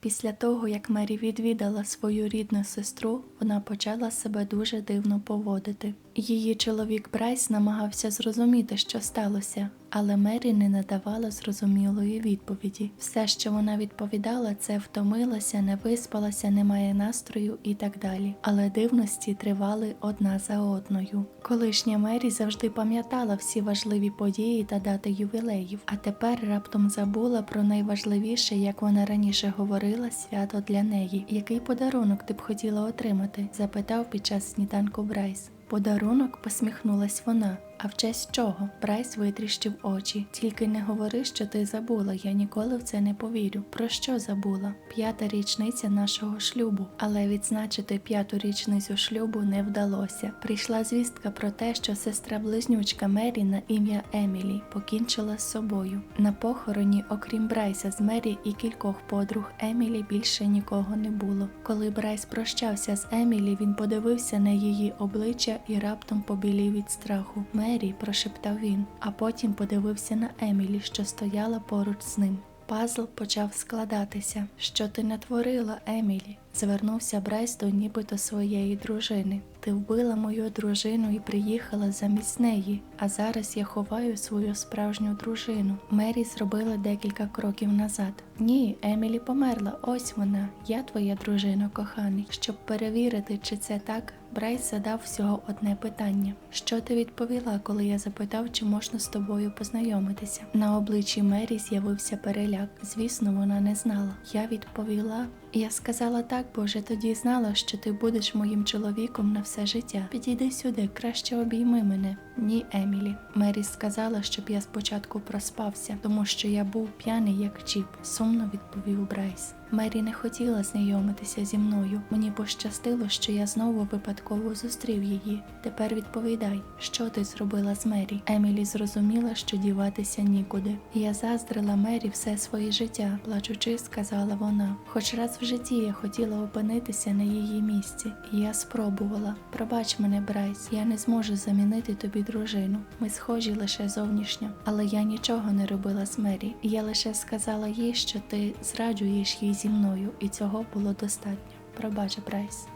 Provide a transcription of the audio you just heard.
Після того, як Мері відвідала свою рідну сестру, вона почала себе дуже дивно поводити. Її чоловік Брайс намагався зрозуміти, що сталося, але Мері не надавала зрозумілої відповіді. Все, що вона відповідала, це втомилася, не виспалася, немає настрою і так далі. Але дивності тривали одна за одною. Колишня Мері завжди пам'ятала всі важливі події та дати ювілеїв, а тепер раптом забула про найважливіше, як вона раніше говорила, свято для неї. Який подарунок ти б хотіла отримати? запитав під час сніданку Брайс. Подарунок посміхнулась вона. А в честь чого? Брайс витріщив очі. Тільки не говори, що ти забула. Я ніколи в це не повірю. Про що забула? П'ята річниця нашого шлюбу. Але відзначити п'яту річницю шлюбу не вдалося. Прийшла звістка про те, що сестра близнючка Мері на ім'я Емілі покінчила з собою. На похороні, окрім Брайса з Мері і кількох подруг Емілі більше нікого не було. Коли Брайс прощався з Емілі, він подивився на її обличчя і раптом побілів від страху. Мері, прошептав він, а потім подивився на Емілі, що стояла поруч з ним. Пазл почав складатися. Що ти натворила, Емілі? Звернувся Брайс до нібито своєї дружини. Ти вбила мою дружину і приїхала замість неї, а зараз я ховаю свою справжню дружину. Мері зробила декілька кроків назад. Ні, Емілі померла. Ось вона. Я твоя дружина, коханий. Щоб перевірити, чи це так, Брайс задав всього одне питання: що ти відповіла, коли я запитав, чи можна з тобою познайомитися? На обличчі Мері з'явився переляк. Звісно, вона не знала. Я відповіла. Я сказала так, бо вже тоді знала, що ти будеш моїм чоловіком на все життя. Підійди сюди, краще обійми мене. Ні, Емілі. Мері сказала, щоб я спочатку проспався, тому що я був п'яний як чіп, сумно відповів Брайс. Мері не хотіла знайомитися зі мною. Мені пощастило, що я знову випадково зустрів її. Тепер відповідай, що ти зробила з Мері. Емілі зрозуміла, що діватися нікуди. Я заздрила Мері все своє життя, плачучи, сказала вона. Хоч раз в житті я хотіла опинитися на її місці, і я спробувала. Пробач мене, Брайс, я не зможу замінити тобі дружину. Ми схожі лише зовнішньо, але я нічого не робила з Мері. Я лише сказала їй, що ти зраджуєш їй зі мною, і цього було достатньо. Пробач, Брайс.